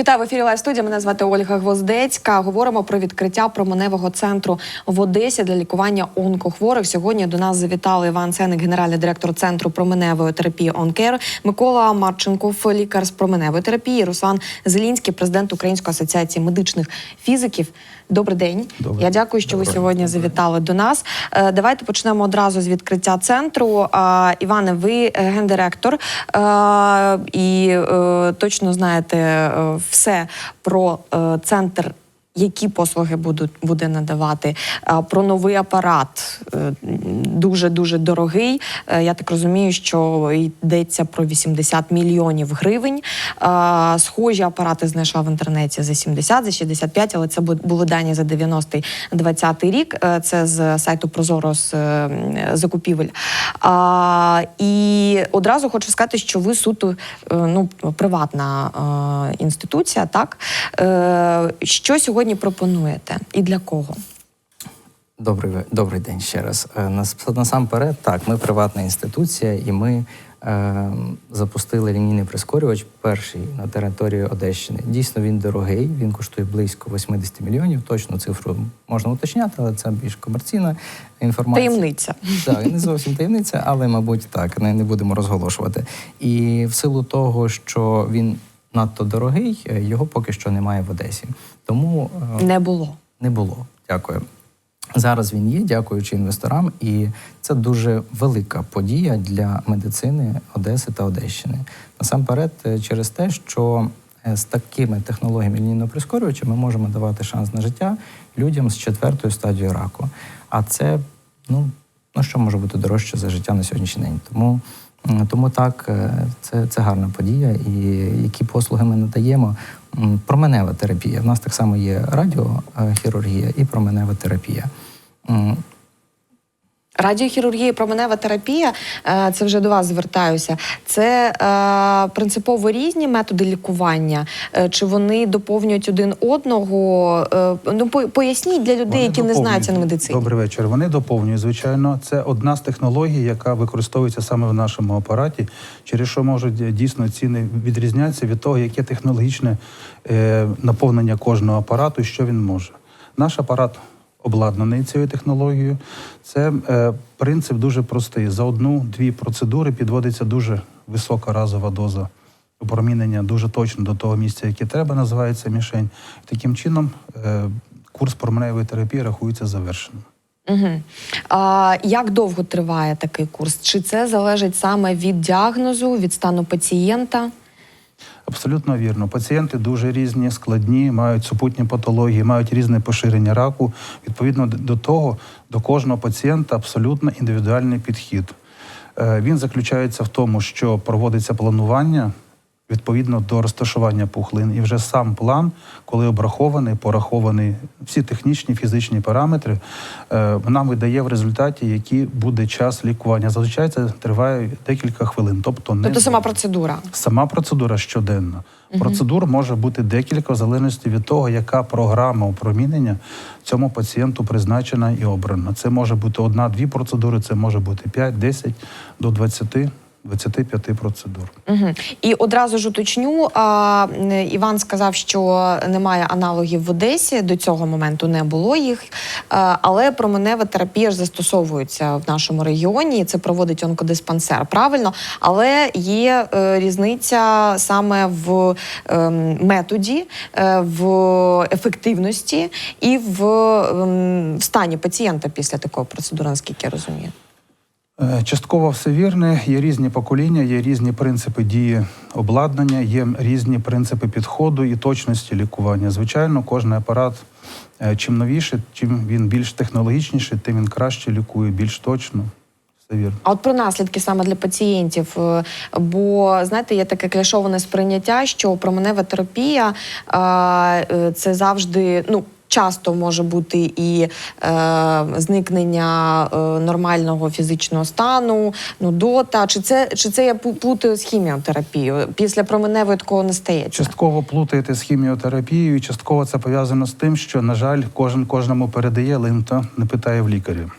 Вітаю в ефірі Лайв студія. Мене звати Ольга Гвоздецька. Говоримо про відкриття променевого центру в Одесі для лікування онкохворих. Сьогодні до нас завітали Іван Сеник, генеральний директор центру променевої терапії «Онкер», Микола Марченков, лікар з променевої терапії, Руслан Зелінський, президент Української асоціації медичних фізиків. Добрий день. Добре. Я дякую, що ви Доброго сьогодні завітали до нас. Е, Давайте почнемо одразу з відкриття центру. А, Іване, ви е, гендиректор е, і е, точно знаєте е, все про е, центр. Які послуги будуть буде надавати про новий апарат дуже дуже дорогий. Е, Я так розумію, що йдеться про 80 мільйонів гривень. Схожі апарати знайшла в інтернеті за 70, за 65, але це були дані за 90-й 20-й рік. Е, Це з сайту Прозоро з е, закупівель. І одразу хочу сказати, що ви суто е, ну, приватна е, інституція, так? Е, Що сьогодні пропонуєте і для кого? Добрий, добрий день ще раз. Е, нас- Насамперед, так, ми приватна інституція, і ми е, запустили лінійний прискорювач перший на території Одещини. Дійсно, він дорогий, він коштує близько 80 мільйонів. Точну цифру можна уточняти, але це більш комерційна інформація. Таємниця. Так, не зовсім таємниця, але, мабуть, так, не, не будемо розголошувати. І в силу того, що він надто дорогий, е, його поки що немає в Одесі. Тому е, Не було. не було. Дякую. Зараз він є, дякуючи інвесторам, і це дуже велика подія для медицини Одеси та Одещини. Насамперед, е, через те, що з такими технологіями лінійного прискорювача ми можемо давати шанс на життя людям з четвертою стадією раку. А це ну, ну що може бути дорожче за життя на сьогоднішній день. Тому, тому так, е, це, це гарна подія. І які послуги ми надаємо. Променева терапія. В нас так само є радіохірургія і променева терапія. Радіохірургія, і променева терапія е, це вже до вас звертаюся. Це е, принципово різні методи лікування, Е, чи вони доповнюють один одного? Ну по- поясніть для людей, Вони які не знаються на медицині. Добрий вечір. Вони доповнюють, звичайно. Це одна з технологій, яка використовується саме в нашому апараті, через що можуть дійсно ціни відрізнятися від того, яке технологічне наповнення кожного апарату і що він може. Наш апарат обладнаний цією технологією. Це е, принцип дуже простий. За одну-дві процедури підводиться дуже висока разова доза. Опромінення дуже точно до того місця, яке треба, називається мішень. Таким чином, е, курс променевої терапії рахується завершеним. Угу. А, як довго триває такий курс? Чи це залежить саме від діагнозу, від стану пацієнта? Абсолютно вірно. Пацієнти дуже різні, складні, мають супутні патології, мають різне поширення раку. Відповідно до того, до кожного пацієнта абсолютно індивідуальний підхід. Е, Він заключається в тому, що проводиться планування відповідно до розташування пухлин, і вже сам план, коли обрахований, порахований всі технічні фізичні параметри, е, нам видає в результаті, який буде час лікування. Зазвичай це триває декілька хвилин, тобто не Тобто сама процедура. Сама процедура щоденна. Процедур може бути декілька в залежності від того, яка програма опромінення цьому пацієнту призначена і обрана. Це може бути одна-дві процедури, це може бути 5, 10 до 20, 25 процедур. Угу. І одразу ж уточню, а, Іван сказав, що немає аналогів в Одесі. До цього моменту не було їх. А, але променева терапія ж застосовується в нашому регіоні. Це проводить онкодиспансер. Правильно, але є е, різниця саме в ем, методі, е, в ефективності і в, ем, в стані пацієнта після такої процедури, наскільки я розумію. Е, Частково все вірне. Є різні покоління, є різні принципи дії обладнання, є різні принципи підходу і точності лікування. Звичайно, кожен апарат е, чим новіше, чим він більш технологічніший, тим він краще лікує, більш точно. Все вірно. А от про наслідки саме для пацієнтів. Е, Бо знаєте, є таке кляшоване сприйняття, що променева терапія це завжди ну. Часто може бути і е, зникнення е, нормального фізичного стану, нудота. Чи це чи це я плутаю з хіміотерапією? Після променевої такого не стається. Частково плутаєте з хіміотерапією, і частково це пов'язано з тим, що, на жаль, кожен кожному передає, ніхто не питає в лікаря.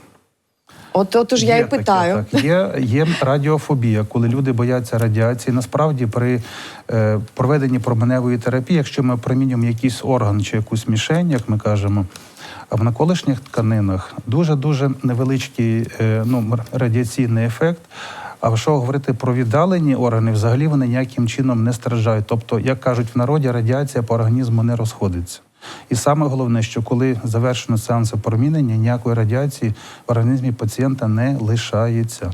От, от уж я і питаю. Таке, так. Є, є радіофобія, коли люди бояться радіації. Насправді, при е, проведенні променевої терапії, якщо ми промінюємо якийсь орган чи якусь мішень, як ми кажемо, а в наколишніх тканинах дуже дуже невеличкий е, ну, радіаційний ефект. А якщо говорити про віддалені органи, взагалі вони ніяким чином не страждають. Тобто, як кажуть в народі, радіація по організму не розходиться. І саме головне, що коли завершено сеанс опромінення, ніякої радіації в організмі пацієнта не лишається.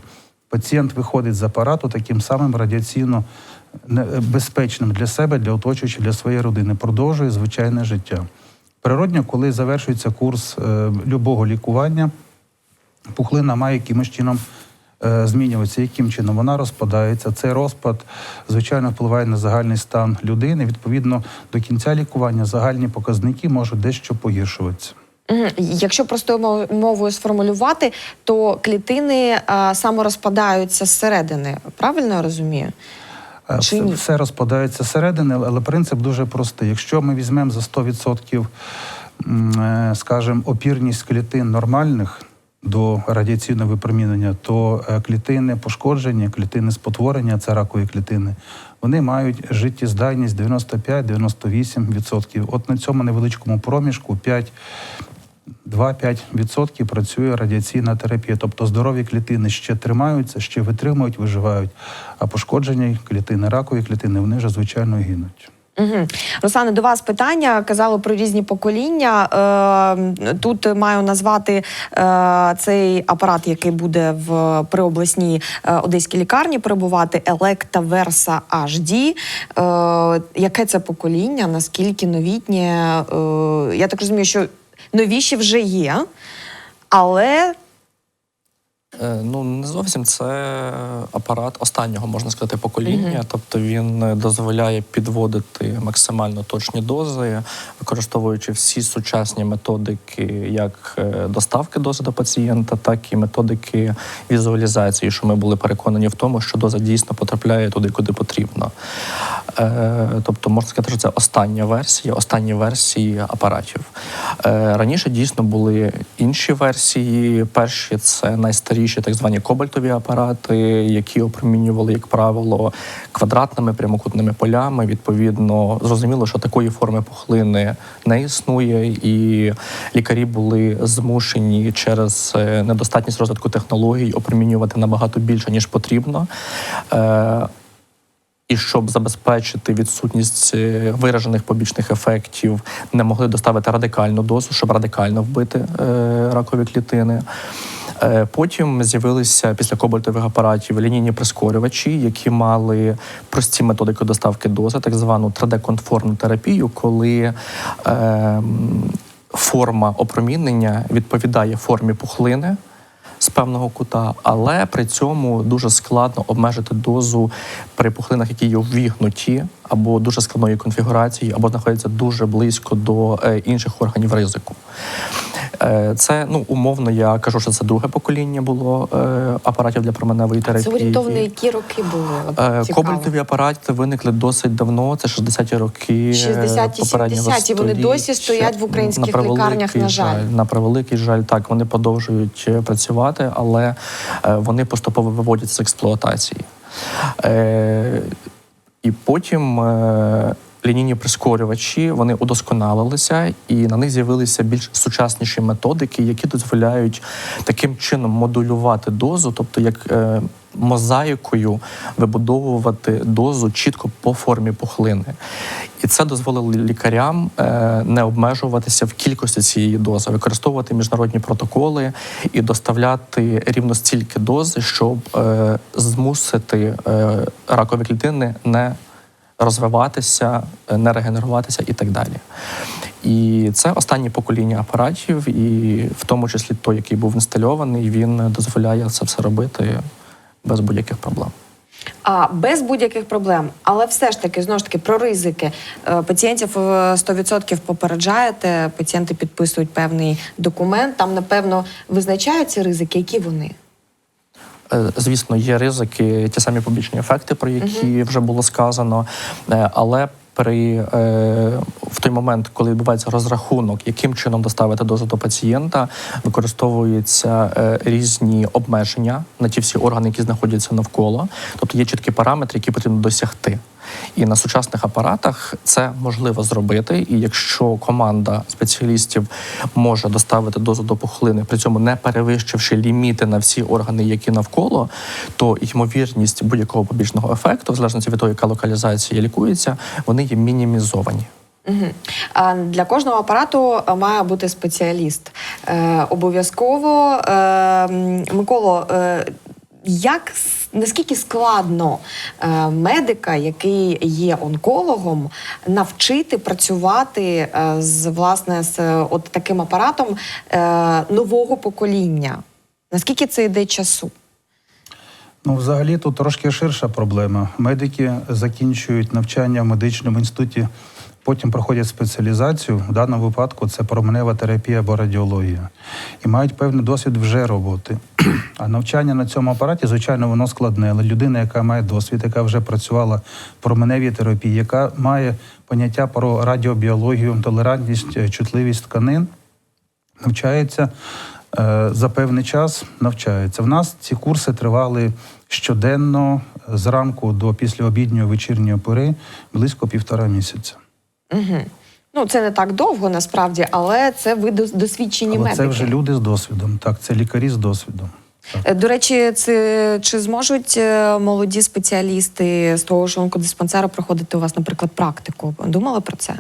Пацієнт виходить з апарату таким самим радіаційно безпечним для себе, для оточуючих, для своєї родини, продовжує звичайне життя. Природньо, коли завершується курс е, любого лікування, пухлина має якимось чином е, змінюватися. Яким чином вона розпадається? Цей розпад, звичайно, впливає на загальний стан людини. Відповідно, до кінця лікування загальні показники можуть дещо погіршуватися. Якщо простою мов- мовою сформулювати, то клітини а, саморозпадаються зсередини. Правильно я розумію? Е, Чи Все, ні? все розпадається зсередини, але принцип дуже простий. Якщо ми візьмемо за 100%, м, е, скажімо, опірність клітин нормальних до радіаційного випромінення, то е, клітини пошкодження, клітини спотворення, це ракові клітини, вони мають життєздатність 95-98%. От на цьому невеличкому проміжку 5 2-5% працює радіаційна терапія. Тобто здорові клітини ще тримаються, ще витримують, виживають, а пошкоджені клітини, ракові клітини, вони вже звичайно гинуть. Угу. Руслане, до вас питання. Казали про різні покоління. Е, тут маю назвати е, цей апарат, який буде в при обласній е, одеській лікарні перебувати Електа Верса HD. Яке це покоління? Наскільки новітнє? Я так розумію, що новіші вже є, але Ну, не зовсім це апарат останнього, можна сказати, покоління. Тобто він е, дозволяє підводити максимально точні дози, використовуючи всі сучасні методики, як е, доставки дози до пацієнта, так і методики візуалізації, що ми були переконані в тому, що доза дійсно потрапляє туди, куди потрібно. Е, Тобто, можна сказати, що це остання версія, останні версії апаратів. Е, Раніше дійсно були інші версії. Перші це найстаріші так звані кобальтові апарати, які опромінювали, як правило, квадратними прямокутними полями. Відповідно, зрозуміло, що такої форми пухлини не існує, і лікарі були змушені через е, недостатність розвитку технологій опромінювати набагато більше ніж потрібно. Е, і щоб забезпечити відсутність е, виражених побічних ефектів, не могли доставити радикальну дозу, щоб радикально вбити ракові клітини. Е, Потім з'явилися після кобальтових апаратів лінійні прискорювачі, які мали прості методики доставки дози, так звану 3D-конформну терапію, коли е, форма опромінення відповідає формі пухлини з певного кута, але при цьому дуже складно обмежити дозу при пухлинах, які є ввігнуті, або дуже складної конфігурації, або знаходяться дуже близько до е, інших органів ризику. Е, Це ну умовно, я кажу, що це друге покоління було е, апаратів для променевої терапії. це орієнтовно які роки були? Кобальтові апарати виникли досить давно, це 60-ті роки. е, 60-ті, 70-ті, вони досі стоять в українських превеликий лікарнях, на жаль. На превеликий жаль, так вони продовжують працювати, але вони поступово виводяться з експлуатації. І потім е, лінійні прискорювачі вони удосконалилися, і на них з'явилися більш сучасніші методики, які дозволяють таким чином модулювати дозу, тобто як е, мозаїкою вибудовувати дозу чітко по формі пухлини. І це дозволило лікарям е, не обмежуватися в кількості цієї дози, використовувати міжнародні протоколи і доставляти рівно стільки дози, щоб е, змусити е, ракові клітини не розвиватися, не регенеруватися і так далі. І це останнє покоління апаратів, і в тому числі той, який був інстальований, він дозволяє це все робити без будь-яких проблем. А без будь-яких проблем, але все ж таки знову ж таки про ризики Е, пацієнтів е, 100% попереджаєте. Пацієнти підписують певний документ. Там напевно визначаються ризики, які вони. Е, Звісно, є ризики, ті самі побічні ефекти, про які вже було сказано. Е, Але при е, в той момент, коли відбувається розрахунок, яким чином доставити дозу до пацієнта, використовуються е, різні обмеження на ті всі органи, які знаходяться навколо. Тобто є чіткі параметри, які потрібно досягти. І на сучасних апаратах це можливо зробити. І якщо команда спеціалістів може доставити дозу до пухлини, при цьому не перевищивши ліміти на всі органи, які навколо, то ймовірність будь-якого побічного ефекту, в залежності від того, яка локалізація лікується, вони є мінімізовані. А для кожного апарату е, має бути спеціаліст. Е, обов'язково, е, Миколо, е, як наскільки складно е, медика, який є онкологом, навчити працювати е, з власне з е, от таким апаратом нового покоління? Наскільки це йде часу? Ну, взагалі, тут трошки ширша проблема. Медики закінчують навчання в медичному інституті, потім проходять спеціалізацію. В даному випадку це променева терапія або радіологія. І мають певний досвід вже роботи. А навчання на цьому апараті, звичайно, воно складне. Але людина, яка має досвід, яка вже працювала в променевій терапії, яка має поняття про радіобіологію, толерантність, е, чутливість тканин, навчається е, за певний час. Навчається. В нас ці курси тривали щоденно е, зранку до післяобідньої вечірньої пори близько півтора місяця. Угу. Ну, це не так довго насправді, але це ви досвідчені Але медики. це вже люди з досвідом. Так, це лікарі з досвідом. Е, До речі, це чи зможуть е, молоді спеціалісти з того ж онкодиспансеру проходити у вас, наприклад, практику? Думали про це?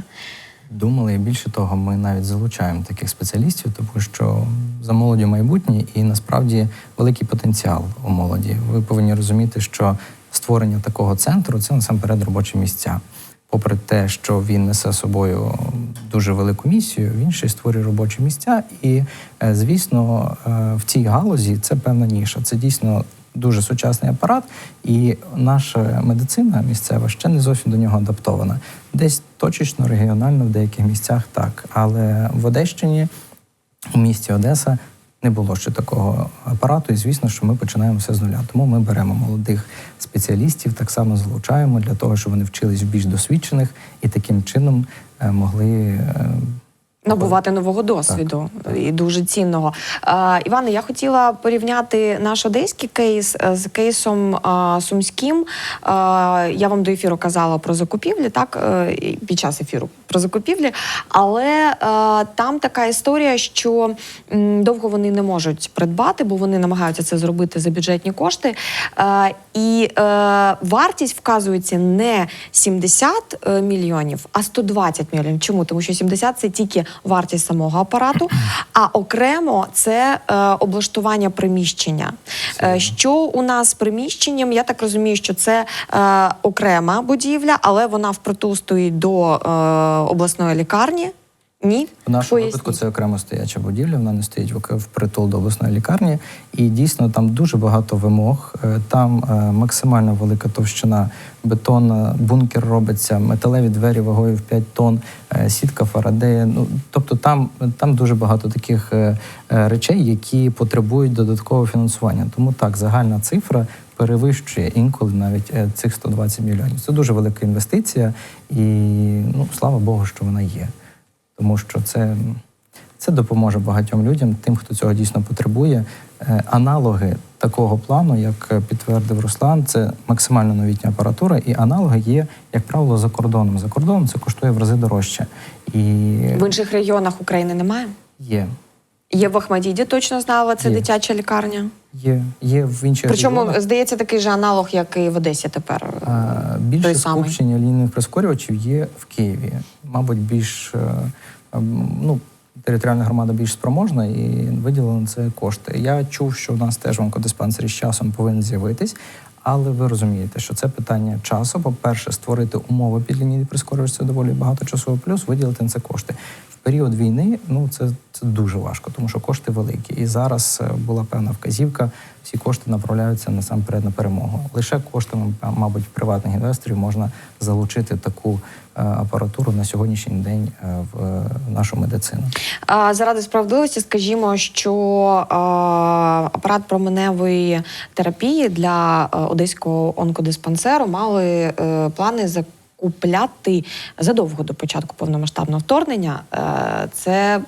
Думали, і більше того, ми навіть залучаємо таких спеціалістів, тому що за молоді майбутнє і насправді великий потенціал у молоді. Ви повинні розуміти, що створення такого центру це насамперед робочі місця. Попри те, що він несе собою дуже велику місію, він ще й створює робочі місця. І, е, звісно, е, в цій галузі це певна ніша. Це дійсно дуже сучасний апарат, і наша медицина місцева ще не зовсім до нього адаптована. Десь точечно, регіонально, в деяких місцях так. Але в Одещині, у місті Одеса, не було ще такого апарату, і звісно, що ми починаємо все з нуля. Тому ми беремо молодих спеціалістів, так само залучаємо для того, щоб вони вчились в більш досвідчених і таким чином е, могли. е, Набувати нового досвіду і дуже цінного. Іване, я хотіла порівняти наш одеський кейс е, з кейсом сумським. Я вам до ефіру казала про закупівлі, так під час ефіру про закупівлі. Але е, там така історія, що м, довго вони не можуть придбати, бо вони намагаються це зробити за бюджетні кошти. Е, і е, вартість вказується не 70 е, мільйонів, а 120 мільйонів. Чому? Тому що 70 – це тільки вартість самого апарату, а окремо це е, облаштування приміщення. Е, що у нас з приміщенням? Я так розумію, що це е, окрема будівля, але вона впритул стоїть до обласної лікарні. Ні, В нашому Поясніть. випадку це окремо стояча будівля, вона не стоїть в впритул до обласної лікарні. І дійсно там дуже багато вимог. Е, Там е, максимально велика товщина бетона, бункер робиться, металеві двері вагою в 5 тонн, е, сітка Фарадея. Ну тобто там, там дуже багато таких речей, які потребують додаткового фінансування. Тому так, загальна цифра. Перевищує інколи навіть цих 120 мільйонів. Це дуже велика інвестиція, і ну слава Богу, що вона є тому що це, це допоможе багатьом людям, тим, хто цього дійсно потребує. Е, Аналоги такого плану, як підтвердив Руслан, це максимально новітня апаратура, і аналоги є, як правило, за кордоном. За кордоном це коштує в рази дорожче. І в інших регіонах України немає. є. Є в Ахмадіді, точно знала, це Є. дитяча лікарня. Є, є в інших Причому регіонах. здається такий же аналог, як і в Одесі тепер. А, Більше скупчення лінійних прискорювачів є в Києві. Мабуть, більш е, ем, ну, територіальна громада більш спроможна і виділено це кошти. Я чув, що у нас теж в онкодиспансері з часом повинен з'явитись. Але ви розумієте, що це питання часу. По-перше, створити умови під лінійний прискорювач це доволі багато часу, плюс виділити на це кошти. Період війни ну це, це дуже важко, тому що кошти великі. І зараз е, була певна вказівка. Всі кошти направляються насамперед на перемогу. Лише коштами, мабуть, приватних інвесторів можна залучити таку е, апаратуру на сьогоднішній день е, в нашу медицину. А, заради справедливості, скажімо, що а, апарат променевої терапії для одеського онкодиспансеру мали е, плани купляти задовго до початку повномасштабного вторгнення. Е, Це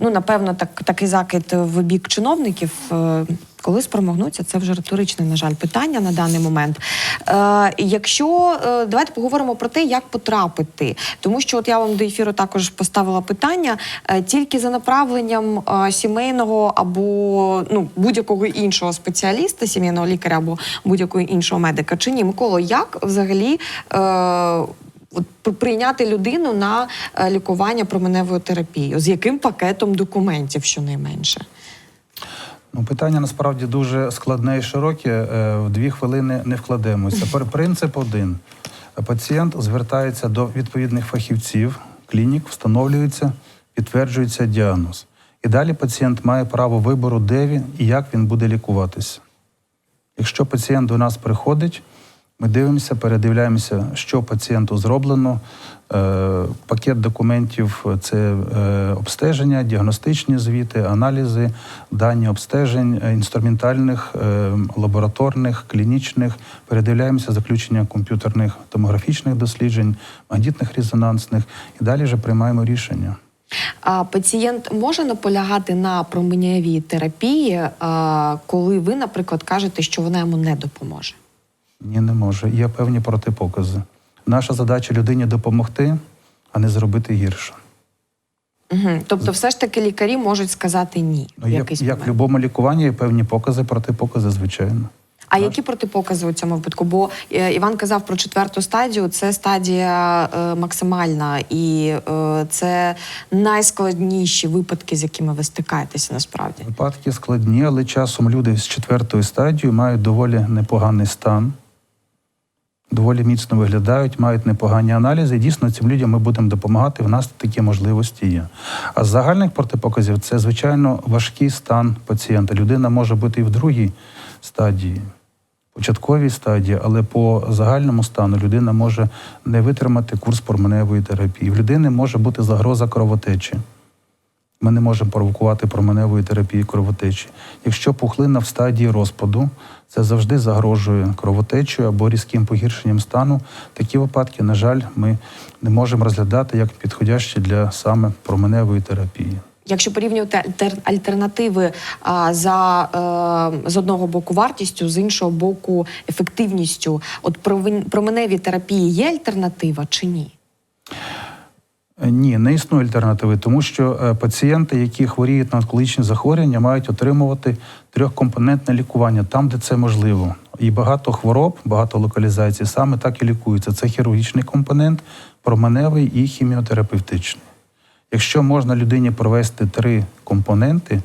ну напевно так, такий закид в бік чиновників. Е, Коли спромогнуться, це вже риторичне, на жаль, питання на даний момент. Е, якщо е, давайте поговоримо про те, як потрапити, тому що от я вам до ефіру також поставила питання е, тільки за направленням е, сімейного або ну будь-якого іншого спеціаліста, сімейного лікаря або будь-якого іншого медика, чи ні, Миколо, як взагалі? Е, От прийняти людину на е, лікування променевою терапією, з яким пакетом документів, щонайменше? Ну, питання насправді дуже складне і широке. Е, В дві хвилини не вкладемося. Принцип один: пацієнт звертається до відповідних фахівців, клінік, встановлюється, підтверджується діагноз. І далі пацієнт має право вибору, де він і як він буде лікуватися. Якщо пацієнт до нас приходить, ми дивимося, передивляємося, що пацієнту зроблено. Е, Пакет документів це е, обстеження, діагностичні звіти, аналізи, дані обстежень, е, інструментальних, лабораторних, клінічних. Передивляємося заключення комп'ютерних томографічних досліджень, магнітних резонансних і далі вже приймаємо рішення. А пацієнт може наполягати на променевій терапії, коли ви, наприклад, кажете, що вона йому не допоможе. Ні, не може. Є певні протипокази. Наша задача людині допомогти, а не зробити гірше. Угу. Тобто, все ж таки лікарі можуть сказати ні. Ну, в як, якийсь як в момент. будь-якому лікуванні є певні покази, протипокази, звичайно. А які протипокази у цьому випадку? Бо е, Іван казав про четверту стадію. Це стадія е, максимальна, і е, це найскладніші випадки, з якими ви стикаєтеся насправді. Випадки складні, але часом люди з четвертої стадії мають доволі непоганий стан, доволі міцно виглядають, мають непогані аналізи. І дійсно цим людям ми будемо допомагати. В нас такі можливості є. А з загальних протипоказів це, звичайно, важкий стан пацієнта. Людина може бути і в другій стадії. Початковій стадії, але по загальному стану людина може не витримати курс променевої терапії. В людини може бути загроза кровотечі. Ми не можемо провокувати променевої терапії кровотечі. Якщо пухлина в стадії розпаду, це завжди загрожує кровотечею або різким погіршенням стану. Такі випадки, на жаль, ми не можемо розглядати як підходящі для саме променевої терапії. Якщо порівнювати альтер- альтернативи а, за е, з одного боку вартістю, з іншого боку ефективністю, от променевій терапії є альтернатива чи ні? Е, Ні, не існує альтернативи, тому що е, пацієнти, які хворіють на онкологічні захворювання, мають отримувати трьохкомпонентне лікування там, де це можливо. І багато хвороб, багато локалізацій саме так і лікуються. Це хірургічний компонент, променевий і хіміотерапевтичний. Якщо можна людині провести три компоненти,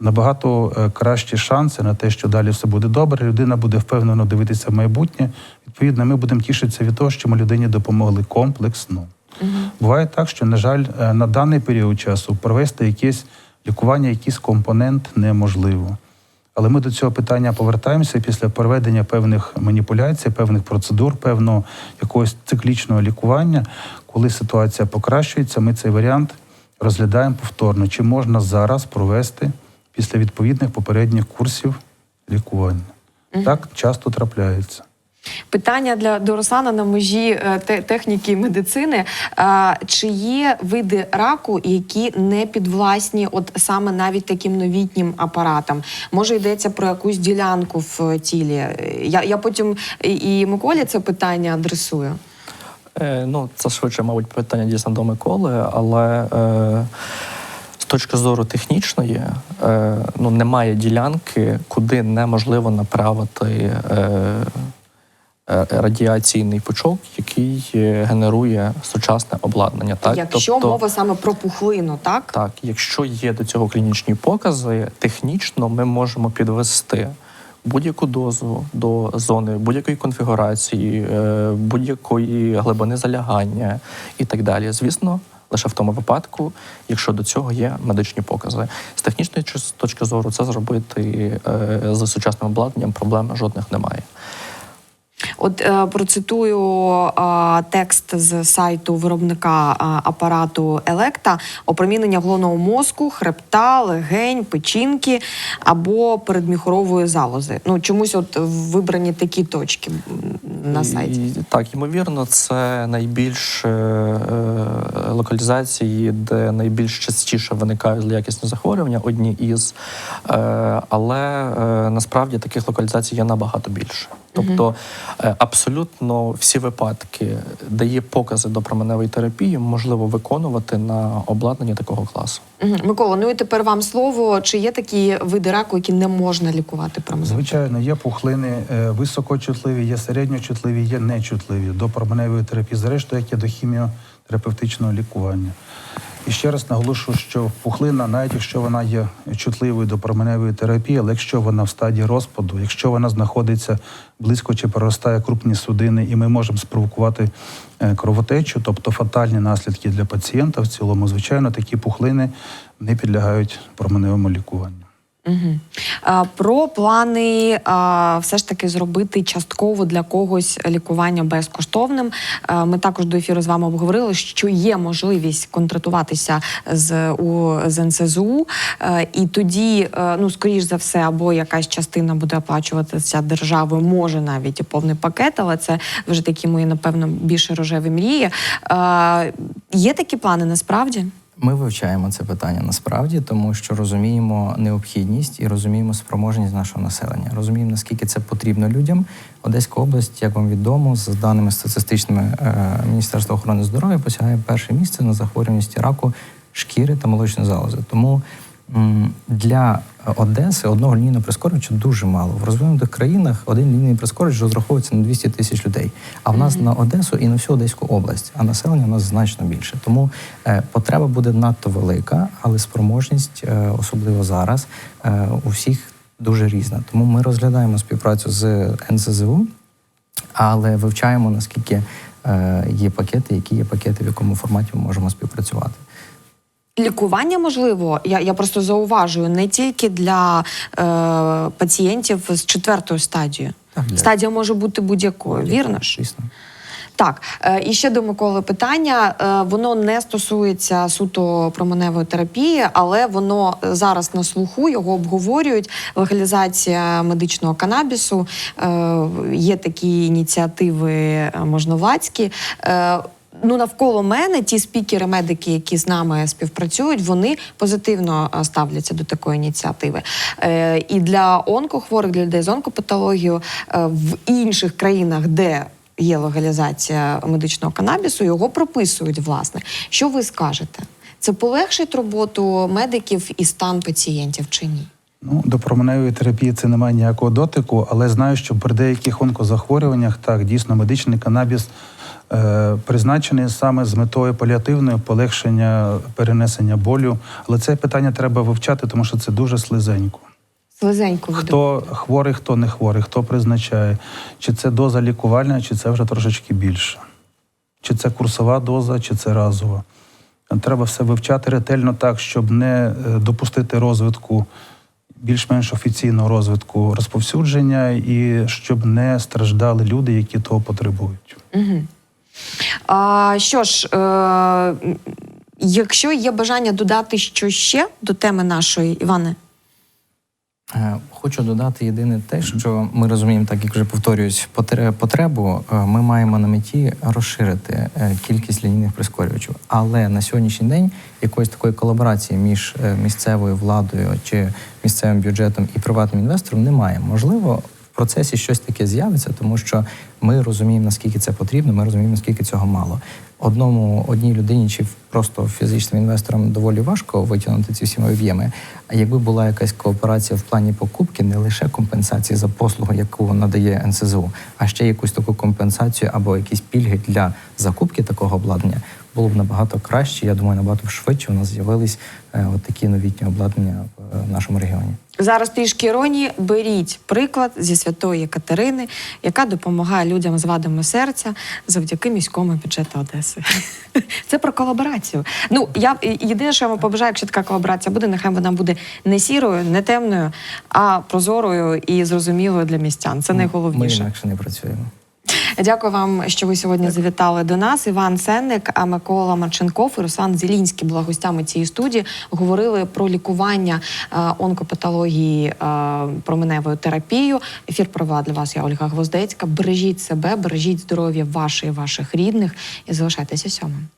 набагато е, кращі шанси на те, що далі все буде добре. Людина буде впевнено дивитися в майбутнє. Відповідно, ми будемо тішитися від того, що ми людині допомогли комплексно. Буває так, що, на жаль, е, на даний період часу провести якесь лікування, якийсь компонент неможливо. Але ми до цього питання повертаємося після проведення певних маніпуляцій, певних процедур, певного якогось циклічного лікування. Коли ситуація покращується, ми цей варіант розглядаємо повторно. Чи можна зараз провести після відповідних попередніх курсів лікування? Так часто трапляється. Питання для до Руслана на межі е, те- техніки медицини. А, Чи є види раку, які не підвласні, от саме навіть таким новітнім апаратам? Може йдеться про якусь ділянку в тілі? Е, Я, я потім і Миколі це питання адресую. Е, ну, це швидше, мабуть, питання дійсно до Миколи, але е, з точки зору технічної, е, ну, немає ділянки, куди неможливо направити е, е, радіаційний пучок, який е, генерує сучасне обладнання. Так? Якщо Тобто- мова саме про пухлину, так? так, якщо є до цього клінічні покази, технічно ми можемо підвести будь-яку дозу до зони будь-якої конфігурації, е, будь-якої глибини залягання і так далі. Звісно, лише в тому випадку, якщо до цього є медичні покази. З технічної точки зору це зробити е, з сучасним обладнанням проблем жодних немає. От е, процитую е, текст з сайту виробника е, апарату Електа опромінення головного мозку, хребта, легень, печінки або передміхорової залози. Ну чомусь, от вибрані такі точки. На сайті. І, так, ймовірно, це найбільш локалізації, де найбільш частіше виникають злоякісні захворювання, одні із. Е, але е, насправді таких локалізацій є набагато більше. Тобто е, абсолютно всі випадки, де є покази до променевої терапії, можливо виконувати на обладнанні такого класу. Микола, ну і тепер вам слово. Чи є такі види раку, які не можна лікувати промозон? Звичайно, є пухлини е, високочутливі, є середньочутливі, є нечутливі до променевої терапії, зрештою, як і до хіміотерапевтичного лікування. І ще раз наголошую, що пухлина, навіть якщо вона є чутливою до променевої терапії, але якщо вона в стадії розпаду, якщо вона знаходиться близько чи проростає крупні судини, і ми можемо спровокувати е, кровотечу, тобто фатальні наслідки для пацієнта в цілому, звичайно, такі пухлини не підлягають променевому лікуванню. Угу. А, про плани а, все ж таки зробити частково для когось лікування безкоштовним. А, ми також до ефіру з вами обговорили, що є можливість контрактуватися з у з НСЗУ, е, і тоді, е, ну скоріш за все, або якась частина буде оплачуватися державою, може навіть і повний пакет, але це вже такі мої, напевно, більше рожеві мрії. Е, є такі плани насправді? Ми вивчаємо це питання насправді, тому що розуміємо необхідність і розуміємо спроможність нашого населення. Розуміємо, наскільки це потрібно людям. Одеська область, як вам відомо, з даними статистичними е, Міністерства охорони здоров'я, посягає перше місце на захворюваності раку шкіри та молочної залози. Тому для Одеси одного лінійного прискорювача дуже мало. В розвинутих країнах один лінійний прискорювач розраховується на 200 тисяч людей. А в нас на Одесу і на всю Одеську область, а населення у нас значно більше. Тому е, потреба буде надто велика, але спроможність, е, особливо зараз, е, у всіх дуже різна. Тому ми розглядаємо співпрацю з НСЗУ, але вивчаємо наскільки е, є пакети, які є пакети, в якому форматі ми можемо співпрацювати. Лікування можливо, я, я просто зауважую не тільки для е, пацієнтів з четвертою стадією. Так, Стадія може бути будь-якою, вірно ж? Звісно. Так, е, і ще до Миколи питання. Е, воно не стосується суто променевої терапії, але воно зараз на слуху його обговорюють. Легалізація медичного канабісу. Е, є такі ініціативи можновладські. Ну, навколо мене ті спікери, медики, які з нами співпрацюють, вони позитивно е, ставляться до такої ініціативи. Е, і для онкохворих, для людей з онкопатологією е, в інших країнах, де є легалізація медичного канабісу, його прописують власне. Що ви скажете? Це полегшить роботу медиків і стан пацієнтів чи ні? Ну, до променевої терапії це немає ніякого дотику, але знаю, що при деяких онкозахворюваннях так дійсно медичний канабіс призначений саме з метою паліативної полегшення перенесення болю. Але це питання треба вивчати, тому що це дуже слизенько. Слизенько Хто хворий, хто не хворий, хто призначає, чи це доза лікувальна, чи це вже трошечки більше, чи це курсова доза, чи це разова. Треба все вивчати ретельно так, щоб не е, допустити розвитку більш-менш офіційного розвитку розповсюдження, і щоб не страждали люди, які того потребують. Угу. А, що ж, е, якщо є бажання додати що ще до теми нашої, Іване? Е, Хочу додати єдине те, що ми розуміємо, так як вже повторююсь, потре- потребу. е, Ми маємо на меті розширити е, кількість лінійних прискорювачів. Але на сьогоднішній день якоїсь такої колаборації між місцевою владою чи місцевим бюджетом і приватним інвестором немає. Можливо, процесі щось таке з'явиться, тому що ми розуміємо, наскільки це потрібно, ми розуміємо, наскільки цього мало. Одному одній людині чи просто фізичним інвесторам доволі важко витягнути ці всі об'єми. А якби була якась кооперація в плані покупки, не лише компенсації за послугу, яку надає НСЗУ, а ще якусь таку компенсацію або якісь пільги для закупки такого обладнання, було б набагато краще. Я думаю, набагато швидше у нас з'явились е, от такі новітні обладнання в е, нашому регіоні. Зараз трішки іронії. Беріть приклад зі святої Катерини, яка допомагає людям з вадами серця завдяки міському бюджету Одеси. Це про колаборацію. Ну я єдине, що я вам побажаю, якщо така колаборація буде, нехай вона буде не сірою, не темною, а прозорою і зрозумілою для містян. Це Ми найголовніше. інакше не працюємо. Дякую вам, що ви сьогодні завітали до нас. Іван Сенник, Микола Марченков і Руслан Зелінський були гостями цієї студії. Говорили про лікування е, онкопатології е, променевою терапією. Ефір провела для вас я Ольга Гвоздецька. Бережіть себе, бережіть здоров'я вашої, і ваших рідних і залишайтеся сьомим.